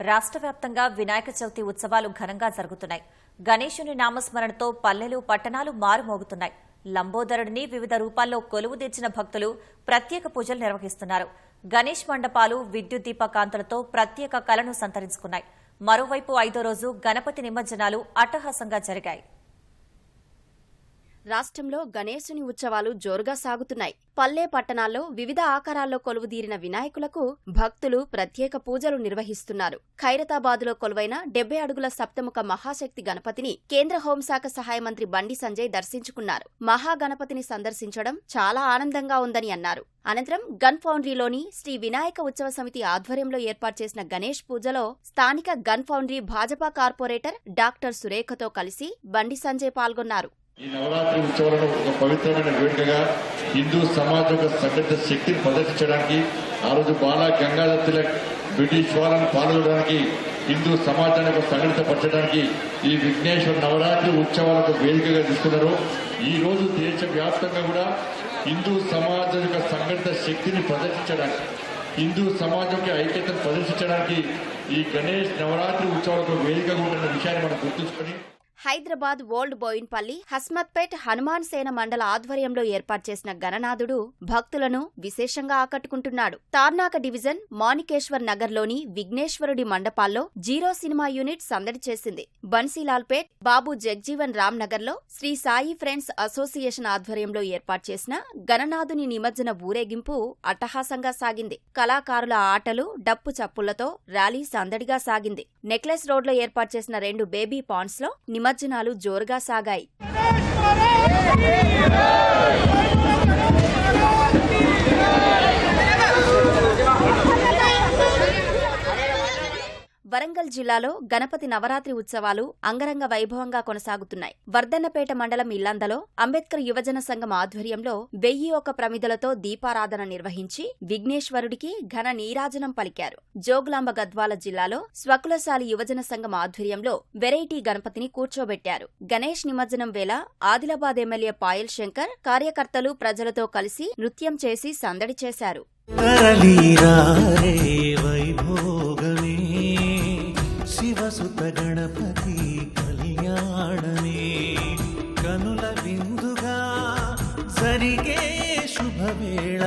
రాష్ట్ర వ్యాప్తంగా వినాయక చవితి ఉత్సవాలు ఘనంగా జరుగుతున్నాయి. గణేశుని నామస్మరణతో పల్లెలు పట్టణాలు మారుమోగుతున్నాయి. లంబోదరుడిని వివిధ రూపాల్లో కొలువు తెచ్చిన భక్తులు ప్రత్యేక పూజలు నిర్వహిస్తున్నారు. గణేష్ మండపాలు విద్యుత్ దీప కాంతులతో ప్రత్యేక కలను సంతరించుకున్నాయి. మరోవైపు ఐదో రోజు గణపతి నిమజ్జనాలు అట్టహాసంగా జరిగాయి. రాష్ట్రంలో గణేశుని ఉత్సవాలు జోరుగా సాగుతున్నాయి. పల్లె పట్టణాల్లో వివిధ ఆకారాల్లో కొలువుదీరిన వినాయకులకు భక్తులు ప్రత్యేక పూజలు నిర్వహిస్తున్నారు. ఖైరతాబాదులో కొలువైన డెబ్బై అడుగుల సప్తముఖ మహాశక్తి గణపతిని కేంద్ర హోంశాఖ సహాయ మంత్రి బండి సంజయ్ దర్శించుకున్నారు. మహాగణపతిని సందర్శించడం చాలా ఆనందంగా ఉందని అన్నారు. అనంతరం గన్ ఫౌండరీలోని శ్రీ వినాయక ఉత్సవ సమితి ఆధ్వర్యంలో ఏర్పాటు చేసిన గణేష్ పూజలో స్థానిక gun foundry Bhajapa corporator doctor సురేఖతో కలిసి బండి సంజయ్ పాల్గొన్నారు. ఈ నవరాత్రి ఉత్సవాలను ఒక పవిత్రమైన వేడుకగా హిందూ సమాజం యొక్క సంఘటిత శక్తిని ప్రదర్శించడానికి ఆ రోజు బాలా గంగాధర్ తిలక్ బ్రిటిష్ వాళ్ళను పాల్గొనడానికి హిందూ సమాజాన్ని ఒక సంఘటితపరచడానికి ఈ విఘ్నేశ్వర నవరాత్రి ఉత్సవాలకు వేదికగా తీసుకున్నారు. ఈ రోజు దేశవ్యాప్తంగా కూడా హిందూ సమాజం యొక్క సంఘటిత శక్తిని ప్రదర్శించడానికి హిందూ సమాజంకి ఐక్యతను ప్రదర్శించడానికి ఈ గణేష్ నవరాత్రి ఉత్సవాలకు వేదికగా ఉంటున్న విషయాన్ని మనం గుర్తుంచుకొని హైదరాబాద్ ఓల్డ్ బోయిన్పల్లి హస్మత్పేట్ హనుమాన్ సేన మండల ఆధ్వర్యంలో ఏర్పాటు చేసిన గణనాథుడు భక్తులను విశేషంగా ఆకట్టుకుంటున్నాడు. తార్నాక డివిజన్ మాణికేశ్వర్ నగర్లోని విఘ్నేశ్వరుడి మండపాల్లో జీరో సినిమా యూనిట్ సందడి చేసింది. బన్సీలాల్పేట్ బాబు జగ్జీవన్ రామ్ నగర్లో శ్రీ సాయి ఫ్రెండ్స్ అసోసియేషన్ ఆధ్వర్యంలో ఏర్పాటు చేసిన గణనాథుని నిమజ్జన ఊరేగింపు అట్టహాసంగా సాగింది. కళాకారుల ఆటలు డప్పు చప్పులతో ర్యాలీ సందడిగా సాగింది. నెక్లెస్ రోడ్లో ఏర్పాటు చేసిన రెండు బేబీ పాండ్స్లో నిమ నిమజ్జనాలు జోరుగా సాగాయి. వరంగల్ జిల్లాలో గణపతి నవరాత్రి ఉత్సవాలు అంగరంగ వైభవంగా కొనసాగుతున్నాయి. వర్ధన్నపేట మండలం ఇల్లందలో అంబేద్కర్ యువజన సంఘం ఆధ్వర్యంలో వెయ్యి ఒక ప్రమిదలతో దీపారాధన నిర్వహించి విఘ్నేశ్వరుడికి ఘన నీరాజనం పలికారు. జోగులాంబ గద్వాల జిల్లాలో స్వకులశాలి యువజన సంఘం ఆధ్వర్యంలో వెరైటీ గణపతిని కూర్చోబెట్టారు. గణేష్ నిమజ్జనం వేళ ఆదిలాబాద్ ఎమ్మెల్యే పాయల్ శంకర్ కార్యకర్తలు ప్రజలతో కలిసి నృత్యం చేసి సందడి చేశారు. వైభోగమే. సుత గణపతి కళ్యాణమే. కనుల విందుగా జరిగే శుభవేళ.